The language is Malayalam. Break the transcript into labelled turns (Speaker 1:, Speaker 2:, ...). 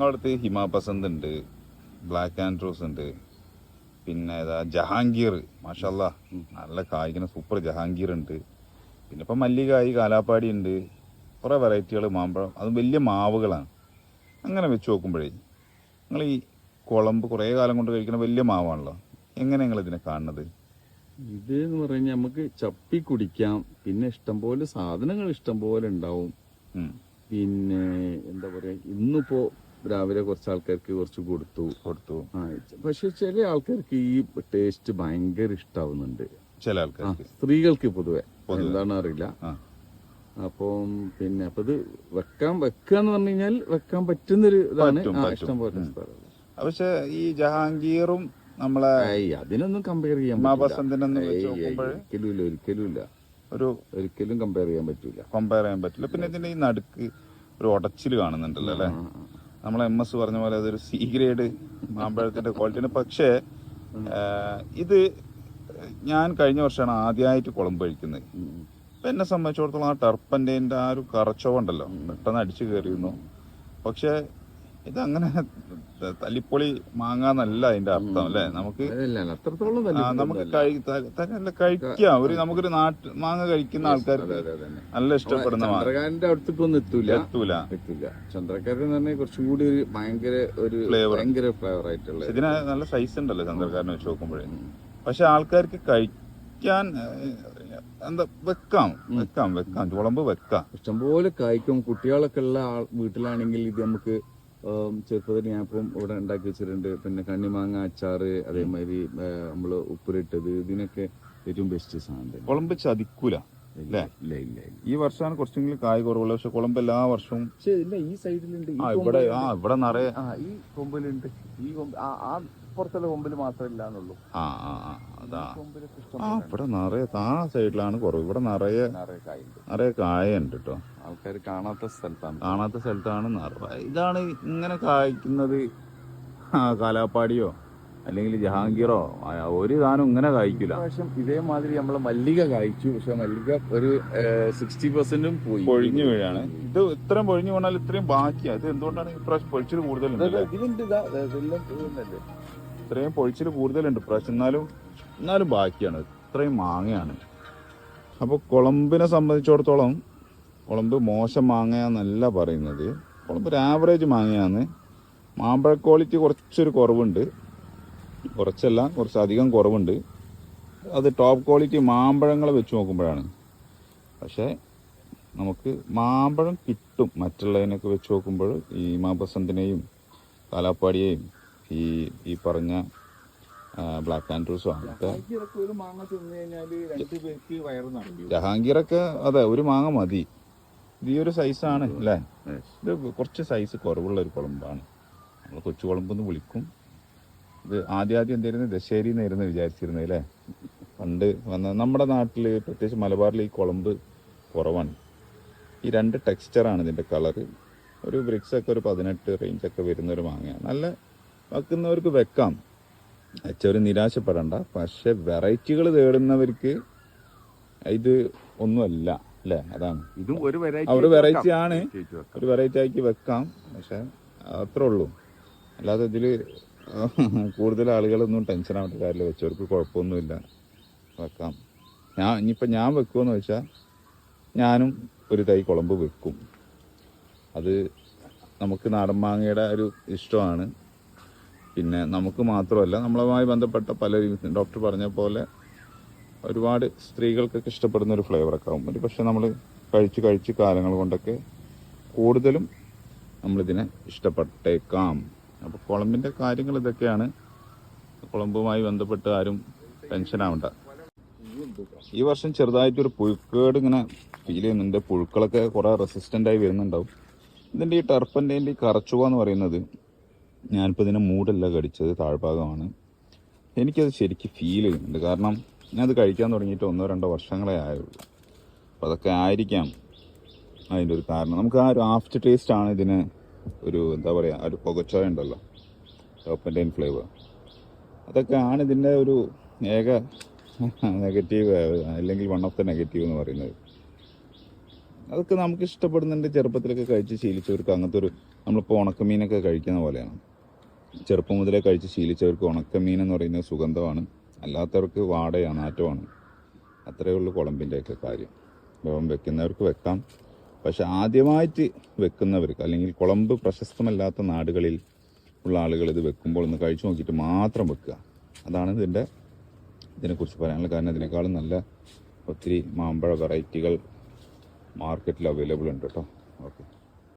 Speaker 1: നിങ്ങളുടെ അടുത്ത് ഹിമാപസന്ത് ഉണ്ട് ബ്ലാക്ക് ആൻഡ്രോസ് ഉണ്ട് പിന്നെ ഏതാ ജഹാംഗീർ മാഷല്ല നല്ല കായ്ക്കുന്ന സൂപ്പർ ജഹാംഗീർ ഉണ്ട്. പിന്നെ ഇപ്പം മല്ലികായി കാലാപ്പാടി ഉണ്ട്. കുറേ വെറൈറ്റികൾ മാമ്പഴം അത് വലിയ മാവുകളാണ്. അങ്ങനെ വെച്ച് നോക്കുമ്പോഴേ നിങ്ങൾ ഈ കുളമ്പ് കുറേ കാലം കൊണ്ട് കഴിക്കുന്ന വലിയ മാവാണല്ലോ. എങ്ങനെ നിങ്ങൾ ഇതിനെ കാണുന്നത്?
Speaker 2: ഇത് എന്ന് പറഞ്ഞാൽ നമുക്ക് ചപ്പി കുടിക്കാം. പിന്നെ ഇഷ്ടംപോലെ സാധനങ്ങൾ ഇഷ്ടംപോലെ ഉണ്ടാവും. പിന്നെ എന്താ പറയാ ഇന്നിപ്പോ രാവിലെ കുറച്ച് ആൾക്കാർക്ക് കുറച്ച് കൊടുത്തു.
Speaker 1: കൊടുത്തു.
Speaker 2: പക്ഷെ ചില ആൾക്കാർക്ക് ഈ ടേസ്റ്റ് ഭയങ്കര ഇഷ്ടാവുന്നുണ്ട്.
Speaker 1: ചില ആൾക്കാർ
Speaker 2: സ്ത്രീകൾക്ക് പൊതുവെ.
Speaker 1: എന്താണെന്ന്
Speaker 2: എന്താണ് അറിയില്ല. അപ്പം പിന്നെ അപ്പൊ ഇത് വെക്കാൻ വെക്കുക എന്ന് പറഞ്ഞു കഴിഞ്ഞാൽ വെക്കാൻ പറ്റുന്നൊരു ഇതാണ്. ഇഷ്ടം പോലെ സ്ഥലം.
Speaker 1: പക്ഷെ ഈ ജഹാംഗീറും നമ്മളെ
Speaker 2: അതിനൊന്നും കമ്പയർ ചെയ്യാൻ ഒരിക്കലും ഒരിക്കലും ഇല്ല.
Speaker 1: ഒരു
Speaker 2: ഒരിക്കലും കമ്പയർ ചെയ്യാൻ പറ്റൂല.
Speaker 1: കമ്പയർ ചെയ്യാൻ പറ്റില്ല. പിന്നെ ഇതിന്റെ ഈ നടുക്ക് ഒരു ഉടച്ചിൽ കാണുന്നുണ്ടല്ലോ അല്ലെ. നമ്മളെ എം എസ് പറഞ്ഞ പോലെ അതൊരു സി ഗ്രേഡ് മാമ്പഴത്തിന്റെ ക്വാളിറ്റിയാണ് പക്ഷേ ഇത് ഞാൻ കഴിഞ്ഞ വർഷമാണ് ആദ്യമായിട്ട് കുളമ്പ് കഴിക്കുന്നത്. അപ്പം എന്നെ സംബന്ധിച്ചിടത്തോളം ആ ടർപ്പന്റെ ആ ഒരു കറച്ചവുണ്ടല്ലോ. പെട്ടെന്ന് അടിച്ചു കയറിയിരുന്നു. പക്ഷെ ഇതങ്ങനെ തല്ലിപ്പൊളി മാങ്ങാന്നല്ല അതിന്റെ അർത്ഥം അല്ലെ? നമുക്ക്
Speaker 2: തന്നെ
Speaker 1: നമുക്ക് കഴി- ത- ത- അല്ല, കഴിക്കാം ഒരു നമുക്കൊരു നാട്ട് മാങ്ങ കഴിക്കുന്ന ആൾക്കാർക്ക് നല്ല ഇഷ്ടപ്പെടുന്ന മാങ്ങ
Speaker 2: ചന്ദ്രകാരന്റെ അടുത്തേക്കൊന്നും എത്തൂല.
Speaker 1: എത്തൂല.
Speaker 2: എത്തൂല. ചന്ദ്രക്കാരൻ എന്ന് പറഞ്ഞാൽ കുറച്ചുകൂടി ഒരു ഭയങ്കര ഒരു. ഭയങ്കര ഫ്ലേവർ ആയിട്ടുള്ള
Speaker 1: ഇതിന് നല്ല സൈസ് ഉണ്ടല്ലോ ചന്ദ്രക്കാരനെ വെച്ച് നോക്കുമ്പോഴേ. പക്ഷെ ആൾക്കാർക്ക് കഴിക്കാൻ എന്താ വെക്കാം. വെക്കാം വെക്കാം. ചുളമ്പ് വെക്കാം.
Speaker 2: ഇഷ്ടംപോലെ കായ്ക്കും കുട്ടികളൊക്കെ ഉള്ള വീട്ടിലാണെങ്കിൽ ഇത് നമുക്ക് ഞാൻ ഇപ്പം ഇവിടെ ഉണ്ടാക്കി വെച്ചിട്ടുണ്ട്. പിന്നെ കണ്ണിമാങ്ങ അച്ചാറ് അതേമാതിരി നമ്മൾ ഉപ്പിലിട്ടത്. ഇതിനൊക്കെ ഏറ്റവും ബെസ്റ്റ് സാധനം.
Speaker 1: കുളമ്പ് ചതിക്കൂല
Speaker 2: ഇല്ല ഇല്ല.
Speaker 1: ഈ വർഷമാണ് കുറച്ചെങ്കിലും കായ് കുറവുള്ളത്. പക്ഷെ കുളമ്പ് എല്ലാ വർഷവും
Speaker 2: ഇല്ല ഈ സൈഡിലുണ്ട്
Speaker 1: ആ ഇവിടെ ആ ഇവിടെ നിറയെ
Speaker 2: ആ ഈ കൊമ്പിലുണ്ട്. ഈ കൊമ്പ് ആ ആ പുറത്തുള്ള കൊമ്പിൽ മാത്രമില്ല എന്നുള്ളൂ
Speaker 1: ആ ആ ആ അതാ.
Speaker 2: കൊമ്പിലൊക്കെ ഇഷ്ടം
Speaker 1: ആ ഇവിടെ നിറയെ ആ സൈഡിലാണ് കുറവ്. ഇവിടെ നിറയെ
Speaker 2: നിറയെ കായുണ്ട്
Speaker 1: നിറയെ കായുണ്ട് കേട്ടോ
Speaker 2: ആൾക്കാർ കാണാത്ത സ്ഥലത്താണ്.
Speaker 1: കാണാത്ത സ്ഥലത്താണ് നിറയെ. ഇതാണ് ഇങ്ങനെ കായ്ക്കുന്നത്. ആ കാലാപ്പാടിയോ? അല്ലെങ്കിൽ ജഹാംഗീറോ? ആ, ഒരു സാധനം ഇങ്ങനെ കായ്ക്കില്ല
Speaker 2: പ്രാവശ്യം ഇതേമാതിരി നമ്മൾ മല്ലിക കായ്ച്ചു. പക്ഷെ മല്ലിക ഒരു സിക്സ്റ്റി പെർസെന്റും പോയി.
Speaker 1: പൊഴിഞ്ഞു വീഴാണ്. ഇത് ഇത്രയും പൊഴിഞ്ഞു പോണാൽ ഇത്രയും ബാക്കിയാ. ഇത് എന്തുകൊണ്ടാണ് ഇപ്രാവശ്യം പൊഴിച്ചിട്ട് കൂടുതലുണ്ട്
Speaker 2: ഇതാ, ഇതിലുണ്ട് ഇതാ, ഇതാ, ഇതെല്ലാം ഇതുതന്നെയല്ലേ.
Speaker 1: ഇത്രയും പൊഴിച്ചിൽ കൂടുതലുണ്ട്. പ്രാവശ്യം എന്നാലും എന്നാലും ബാക്കിയാണ്. ഇത്രയും മാങ്ങയാണ്. അപ്പോൾ കുളമ്പിനെ സംബന്ധിച്ചിടത്തോളം കുളമ്പ് മോശം മാങ്ങയാന്നല്ല പറയുന്നത്. കുളമ്പ് ഒരു ആവറേജ് മാങ്ങയാണ്. മാമ്പഴ ക്വാളിറ്റി കുറച്ചൊരു കുറവുണ്ട്. കുറച്ചല്ല കുറച്ചധികം കുറവുണ്ട്. അത് ടോപ്പ് ക്വാളിറ്റി മാമ്പഴങ്ങളെ വെച്ച് നോക്കുമ്പോഴാണ്. പക്ഷേ നമുക്ക് മാമ്പഴം കിട്ടും മറ്റുള്ളതിനൊക്കെ വെച്ച് നോക്കുമ്പോൾ ഈ മാബസന്തിനെയും കാലാപ്പാടിയെയും ഈ ഈ പറഞ്ഞ ബ്ലാക്ക് ആൻഡ്രൂസും അങ്ങനത്തെ ജഹാംഗീറൊക്കെ അതെ ഒരു മാങ്ങ മതി. ഇത് ഈ ഒരു സൈസാണ് അല്ലേ? ഇത് കുറച്ച് സൈസ് കുറവുള്ള ഒരു കുളമ്പാണ്. നമ്മൾ കൊച്ചു കുളമ്പെന്ന് വിളിക്കും. ഇത് ആദ്യം ആദ്യം എന്തായിരുന്നു ദശേരി എന്നായിരുന്നു വിചാരിച്ചിരുന്നത് അല്ലേ? പണ്ട് വന്ന നമ്മുടെ നാട്ടിൽ പ്രത്യേകിച്ച് മലബാറിൽ ഈ കുളമ്പ് കുറവാണ്. ഈ രണ്ട് ടെക്സ്ചറാണ് ഇതിന്റെ കളറ് ഒരു ബ്രിക്സൊക്കെ ഒരു പതിനെട്ട് റേഞ്ചൊക്കെ വരുന്ന ഒരു മാങ്ങയാണ്. നല്ല വെക്കുന്നവർക്ക് വെക്കാം. വെച്ചവർ നിരാശപ്പെടണ്ട. പക്ഷെ വെറൈറ്റികൾ തേടുന്നവർക്ക് ഇത് ഒന്നുമല്ല അല്ലേ? അതാണ്.
Speaker 2: ഇതും ഒരു
Speaker 1: വെറൈറ്റി ഒരു വെറൈറ്റി ആണ്. ഒരു വെറൈറ്റി ആക്കി വെക്കാം. പക്ഷെ അത്രേ ഉള്ളൂ. അല്ലാതെ ഇതിൽ കൂടുതൽ ആളുകളൊന്നും ടെൻഷൻ ആവേണ്ട കാര്യമില്ല. വെച്ചവർക്ക് കുഴപ്പമൊന്നുമില്ല. വെക്കാം. ഞാൻ ഇനിയിപ്പോൾ ഞാൻ വെക്കുമെന്ന് വെച്ചാൽ ഞാനും ഒരു തൈ കുളമ്പ് വെക്കും. അത് നമുക്ക് നാടൻ മാങ്ങയുടെ ഒരു ഇഷ്ടമാണ്. പിന്നെ നമുക്ക് മാത്രമല്ല നമ്മളുമായി ബന്ധപ്പെട്ട പലരും ഡോക്ടർ പറഞ്ഞ പോലെ ഒരുപാട് സ്ത്രീകൾക്കൊക്കെ ഇഷ്ടപ്പെടുന്ന ഒരു ഫ്ലേവറൊക്കെ ആകും ഒരു പക്ഷെ നമ്മൾ കഴിച്ച് കഴിച്ച് കാലങ്ങൾ കൊണ്ടൊക്കെ കൂടുതലും നമ്മളിതിനെ ഇഷ്ടപ്പെട്ടേക്കാം. അപ്പോൾ കുളമ്പിന്റെ കാര്യങ്ങൾ ഇതൊക്കെയാണ്. കുളമ്പുമായി ബന്ധപ്പെട്ട് ആരും ടെൻഷൻ ആവണ്ട. ഈ വർഷം ചെറുതായിട്ടൊരു പുഴുക്കേട് ഇങ്ങനെ ഫീൽ ചെയ്യുന്നുണ്ട്. പുഴുക്കളൊക്കെ കുറേ റെസിസ്റ്റന്റായി വരുന്നുണ്ടാവും. ഇതിന്റെ ഈ ടർപ്പന്റെ ഈ കറച്ചുക എന്ന് പറയുന്നത് ഞാനിപ്പോൾ ഇതിന്റെ മൂടല്ല കടിച്ചത് താഴ്ഭാഗമാണ്. എനിക്കത് ശരിക്ക് ഫീൽ ചെയ്യുന്നുണ്ട്. കാരണം ഞാൻ അത് കഴിക്കാൻ തുടങ്ങിയിട്ട് ഒന്നോ രണ്ടോ വർഷങ്ങളെ ആയുള്ളൂ. അപ്പോൾ അതൊക്കെ ആയിരിക്കാം അതിന്റെ ഒരു കാരണം. നമുക്ക് ആ ഒരു ആഫ്റ്റർ ടേസ്റ്റ് ആണ് ഇതിന് ഒരു എന്താ പറയുക ഒരു പുകച്ചോയ ഉണ്ടല്ലോ ടോപ്പന്റെ ഫ്ലേവർ അതൊക്കെ ആണ് ഇതിന്റെ ഒരു ഏക നെഗറ്റീവ് അല്ലെങ്കിൽ വൺ ഓഫ് ദ നെഗറ്റീവ് എന്ന് പറയുന്നത്. അതൊക്കെ നമുക്ക് ഇഷ്ടപ്പെടുന്നുണ്ട് ചെറുപ്പത്തിലൊക്കെ കഴിച്ച് ശീലിച്ചവർക്ക് അങ്ങനത്തെ ഒരു നമ്മളിപ്പോൾ ഉണക്കമീനൊക്കെ കഴിക്കുന്ന പോലെയാണ്. ചെറുപ്പം മുതലേ കഴിച്ച് ശീലിച്ചവർക്ക് ഉണക്കമീൻ എന്ന് പറയുന്നത് സുഗന്ധമാണ്. അല്ലാത്തവർക്ക് വാടയാണ് ആറ്റമാണ് അത്രയേ ഉള്ളൂ കുളമ്പിന്റെയൊക്കെ കാര്യം. അപ്പം വെക്കുന്നവർക്ക് വെക്കാം. പക്ഷെ ആദ്യമായിട്ട് വെക്കുന്നവർക്ക് അല്ലെങ്കിൽ കുളമ്പ് പ്രശസ്തമല്ലാത്ത നാടുകളിൽ ഉള്ള ആളുകൾ ഇത് വെക്കുമ്പോൾ ഒന്ന് കഴിച്ചു നോക്കിയിട്ട് മാത്രം വെക്കുക. അതാണ് ഇതിന്റെ ഇതിനെക്കുറിച്ച് പറയാനുള്ള കാരണം. ഇതിനേക്കാളും നല്ല ഒത്തിരി മാമ്പഴ വെറൈറ്റികൾ മാർക്കറ്റിൽ അവൈലബിൾ ഉണ്ട് കേട്ടോ. ഓക്കെ.